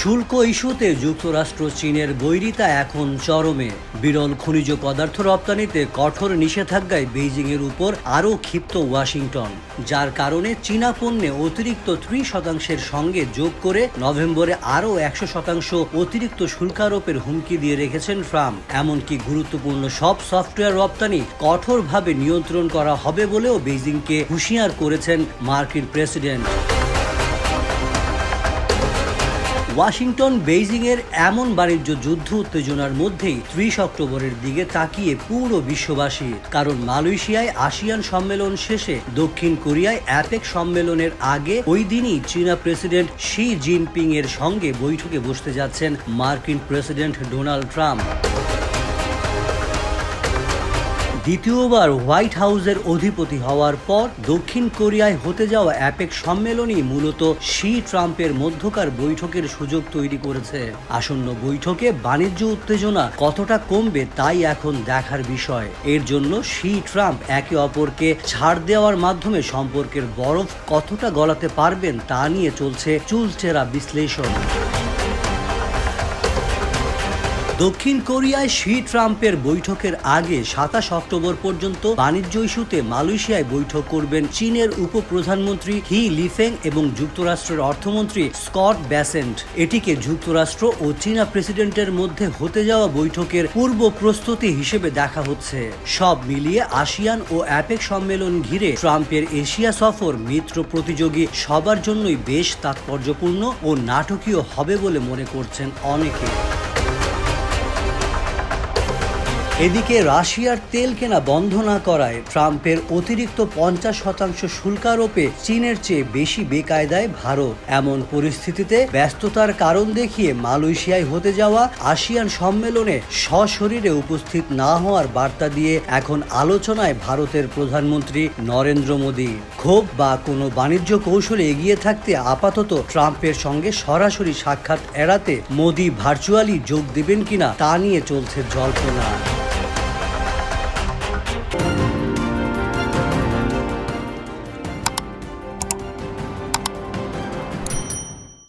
শুল্ক ইস্যুতে যুক্তরাষ্ট্র চীনের বৈরিতা এখন চরমে। বিরল খনিজ পদার্থ রপ্তানিতে কঠোর নিষেধাজ্ঞায় বেইজিংয়ের উপর আরও ক্ষিপ্ত ওয়াশিংটন, যার কারণে চীনা পণ্যে অতিরিক্ত ত্রিশ শতাংশের সঙ্গে যোগ করে নভেম্বরে আরও একশো শতাংশ অতিরিক্ত শুল্কারোপের হুমকি দিয়ে রেখেছেন ট্রাম্প। এমনকি গুরুত্বপূর্ণ সব সফটওয়্যার রপ্তানি কঠোরভাবে নিয়ন্ত্রণ করা হবে বলেও বেইজিংকে হুঁশিয়ার করেছেন মার্কিন প্রেসিডেন্ট। ওয়াশিংটন বেইজিংয়ের এমন বাণিজ্য যুদ্ধ উত্তেজনার মধ্যেই ত্রিশ অক্টোবরের দিকে তাকিয়ে পুরো বিশ্ববাসী, কারণ মালয়েশিয়ায় আসিয়ান সম্মেলন শেষে দক্ষিণ কোরিয়ায় অ্যাপেক সম্মেলনের আগে ওই দিনই চীনা প্রেসিডেন্ট শি জিনপিং এর সঙ্গে বৈঠকে বসতে যাচ্ছেন মার্কিন প্রেসিডেন্ট ডোনাল্ড ট্রাম্প। দ্বিতীয়বার হোয়াইট হাউসের অধিপতি হওয়ার পর দক্ষিণ কোরিয়ায় হতে যাওয়া অ্যাপেক সম্মেলনই মূলত শি ট্রাম্পের মধ্যকার বৈঠকের সুযোগ তৈরি করেছে। আসন্ন বৈঠকে বাণিজ্য উত্তেজনা কতটা কমবে তাই এখন দেখার বিষয়। এর জন্য শি ট্রাম্প একে অপরকে ছাড় দেওয়ার মাধ্যমে সম্পর্কের বরফ কতটা গলাতে পারবেন তা নিয়ে চলছে চুলচেরা বিশ্লেষণ। দক্ষিণ কোরিয়ায় শি ট্রাম্পের বৈঠকের আগে সাতাশ অক্টোবর পর্যন্ত বাণিজ্য ইস্যুতে মালয়েশিয়ায় বৈঠক করবেন চীনের উপপ্রধানমন্ত্রী হি লিফেং এবং যুক্তরাষ্ট্রের অর্থমন্ত্রী স্কট ব্যাসেন্ট। এটিকে যুক্তরাষ্ট্র ও চীনা প্রেসিডেন্টের মধ্যে হতে যাওয়া বৈঠকের পূর্ব প্রস্তুতি হিসেবে দেখা হচ্ছে। সব মিলিয়ে আসিয়ান ও অ্যাপেক সম্মেলন ঘিরে ট্রাম্পের এশিয়া সফর মিত্র প্রতিযোগী সবার জন্যই বেশ তাৎপর্যপূর্ণ ও নাটকীয় হবে বলে মনে করছেন অনেকে। এদিকে রাশিয়ার তেল কেনা বন্ধ না করায় ট্রাম্পের অতিরিক্ত পঞ্চাশ শতাংশ শুল্কারোপে চীনের চেয়ে বেশি বেকায়দায় ভারত। এমন পরিস্থিতিতে ব্যস্ততার কারণ দেখিয়ে মালয়েশিয়ায় হতে যাওয়া আসিয়ান সম্মেলনে সশরীরে উপস্থিত না হওয়ার বার্তা দিয়ে এখন আলোচনায় ভারতের প্রধানমন্ত্রী নরেন্দ্র মোদী। ক্ষোভ বা কোনো বাণিজ্য কৌশলে এগিয়ে থাকতে আপাতত ট্রাম্পের সঙ্গে সরাসরি সাক্ষাৎ এড়াতে মোদী ভার্চুয়ালি যোগ দেবেন কিনা তা নিয়ে চলছে জল্পনা।